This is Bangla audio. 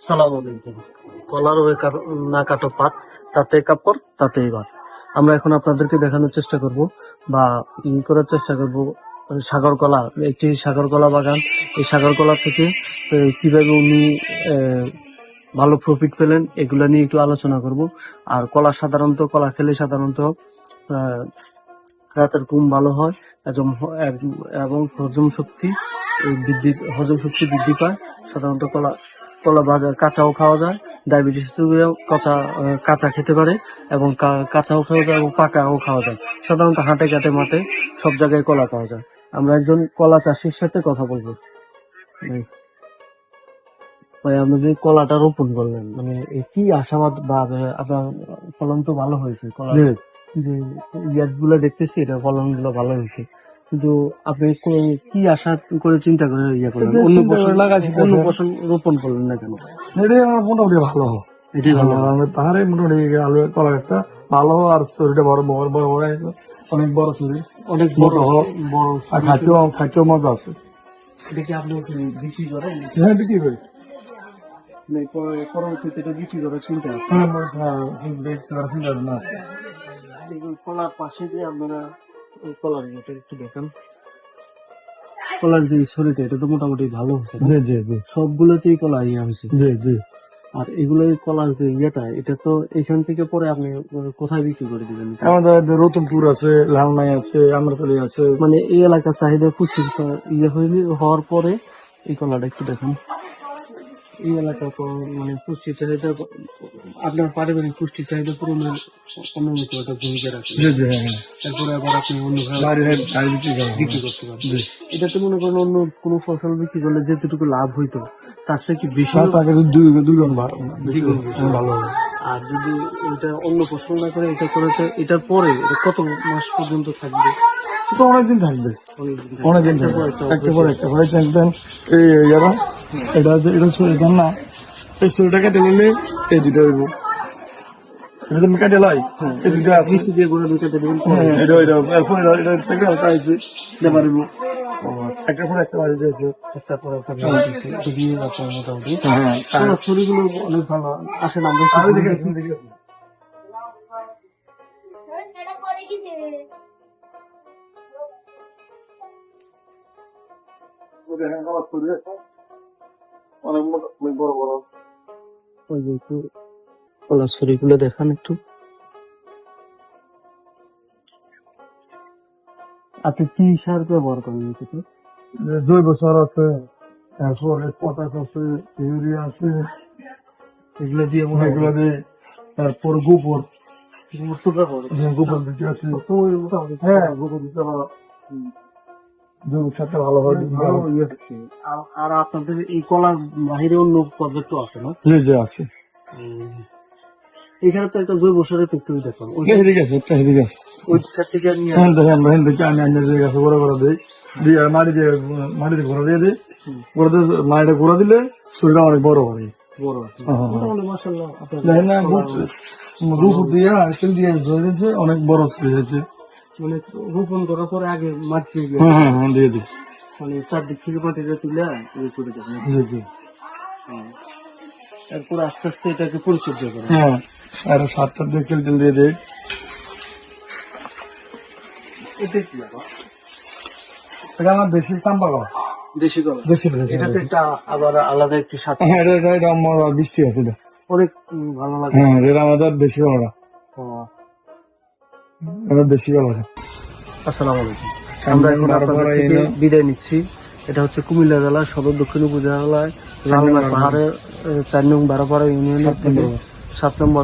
আসসালামু আলাইকুম। কলার ওয়ে না কাটো পাত তাতে কাপড় তাতে এবার আমরা এখন আপনাদেরকে দেখানোর চেষ্টা করব বা ই করার চেষ্টা করব সাগর কলা, একটি সাগর কলা বাগান। এই সাগর কলা থেকে কীভাবে উনি ভালো প্রফিট পেলেন, এগুলো নিয়ে একটু আলোচনা করব। আর কলা সাধারণত, কলা খেলে সাধারণত রাতের ঘুম ভালো হয়, এবং হজম শক্তি বৃদ্ধি, হজম শক্তি বৃদ্ধি পায়। সাধারণত কলা কলা ভাজা কাঁচাও খাওয়া যায় ডায়াবেটিস রোগীরাও কাঁচা কাঁচা খেতে পারে এবং কাঁচাও খাওয়া যায় এবং পাকাও খাওয়া যায়। সাধারণত হাঁটে ঘাটে মাঠে সব জায়গায় কলা পাওয়া যায়। আমরা একজন কলা চাষির সাথে কথা বলব। ভাই, ভাই আপনি যে কলাটা রোপণ করলেন মানে কি আশাবাদ বা আপনার ফলন তো ভালো হয়েছে? কলা যে ইয়াদগুলো দেখতেছি এটা ফলনগুলো ভালো হয়েছে। কিন্তু আপনি কি আশা করে চিন্তা করে ইয়ে করলেন অন্য ফসল লাগাইছি অন্য। ফসল রোপণ করলেন না কেন এটাই আমার মোটামুটি ভালো এটাই ভালো পাহাড়ে মোটামুটি আলু কলা একটা ভালো আর শরীরটা বড় বড় বড় বড়। অনেক বড় শরীর অনেক বড় বড় হোক বড় আর খাইতেও খাইতেও মজা আছে এটা কি আপনি বিক্রি করেন হ্যাঁ বিক্রি করি মানে পরবর্তীতে এটা বিক্রি করার চিন্তা হ্যাঁ হ্যাঁ। কলার পাশে যে আপনারা কলার এটা একটু দেখেন। কলার যে শরীরটা এটা তো মোটামুটি ভালো হচ্ছে জি জি জি। সবগুলোতেই কলা ইয়ে হয়েছে। জি জি। আর এগুলো কলার যে ইয়েটা এটা তো এখান থেকে পরে আপনি কোথায় বিক্রি করে দিবেন আমাদের রতনপুর আছে লালমাই আছে আমরতলি আছে। মানে এই এলাকার চাহিদা পুষ্টি ইয়ে হয়নি হওয়ার পরে এই কলাটা একটু দেখুন। এই এলাকার মানে পুষ্টি চাহিদা আপনার পারিবারিক পুষ্টি চাহিদা পূরণের অন্যমত একটা ভূমিকা রাখে। হ্যাঁ হ্যাঁ। তারপরে আবার আপনি অন্য বিক্রি করতে পারেন। এটাতে মনে করেন অন্য কোনো ফসল বিক্রি করলে যেটুকু লাভ হইতো তার চেয়ে কি বেশি সাত আগে দুই দুই ভালো হবে। আর যদি এটা অন্য ফসল না করে এটা করে এটার পরে এটা কত মাস পর্যন্ত থাকবে? তো অনেকদিন থাকবে। অনেকদিন থাকবে। একটা পর একটা পরে একদিন এই ইয়ারা এটা হচ্ছে- এটা শরীর না এই শরীরটা কেটে নিলে এই দুটো হইব। এটা তুমি কেটে লাই? এই দুটো আছে। নিচে দিয়ে গোড়া দুটাতে দেবেন হ্যাঁ, এটা এটা এরপর এটা এটা থেকে হালকা আছে দিতে পারিব একটা পর একটা বাড়ি দিয়েছে একটা পর একটা দিয়ে আপনার মোটামুটি। হ্যাঁ অনেক ভালো আসেন আমরা দেখে অনেক মোটা অনেক বড় বড়। ওই যে একটু কলার ছবিগুলো দেখান একটু। আপনি কি সার ব্যবহার করেন এটাতে? জৈব সার আছে তারপরে পটাশ আছে ইউরিয়া আছে এগুলো দিয়ে মনে এগুলো দিয়ে তারপর গোবর। গোবর দিতে আছে। হ্যাঁ গোবর দিতে হবে সারটা ভালো ইয়ে হচ্ছে। আর- আর আপনাদের এই কলার বাহিরে অন্য প্রজেক্ট আছে না? জি জি আছে। এখানে তো একটা জৈব সারের ফ্যাক্টরি দেখুন এদিকে আছে একটা এদিকে আছে। ওইটা থেকে নিয়ে হ্যাঁ দেখেন দেখেন দেখি আমি আনি দিয়ে গাছে গোড়া গোড়া দিই। দিয়ে মাটি দিয়ে মাটিতে ঘোরা দিয়ে দিই। গোড়া দিয়ে মাটিটা ঘোরা দিলে শরীরটা অনেক বড় হয়। বড় হ্যাঁ, হ্যাঁ। মোটামুটি মাসাল্লাহ আপনার দেখেন না দুপুর দিয়ে আজকাল দিয়ে ধরে দিয়েছে অনেক বড় হয়েছে। মানে রোপণ করার পরে আগে মাটি হ্যাঁ হ্যাঁ হ্যাঁ দিয়ে দিই। মানে চারদিক থেকে মাটিটা তুলে ইয়ে করে দেবেন জি জি। এরপর আস্তে আস্তে এটাকে পরিচর্যা করেন হ্যাঁ আর সাতটার দিয়ে তেল দিয়ে দিই। এটা কি? এটা আমার দেশি চাম্পা করা দেশি কলা দেশি দেশি। এটাতে একটা আবার আলাদা একটু স্বাদ। হ্যাঁ এটা এটা এটা আমার বৃষ্টি আছে এটা। অনেক ভালো লাগে। হ্যাঁ এটা আমাদের দেশি কলা দেশি আসসালামু আলাইকুম। আমরা এখন আপনাদের থেকে বিদায় নিচ্ছি। এটা হচ্ছে কুমিল্লা জেলার সদর দক্ষিণ উপজেলায় লালমাই পাহাড়ের চার নং বারোপাড়া ইউনিয়নের থেকে সাত নম্বর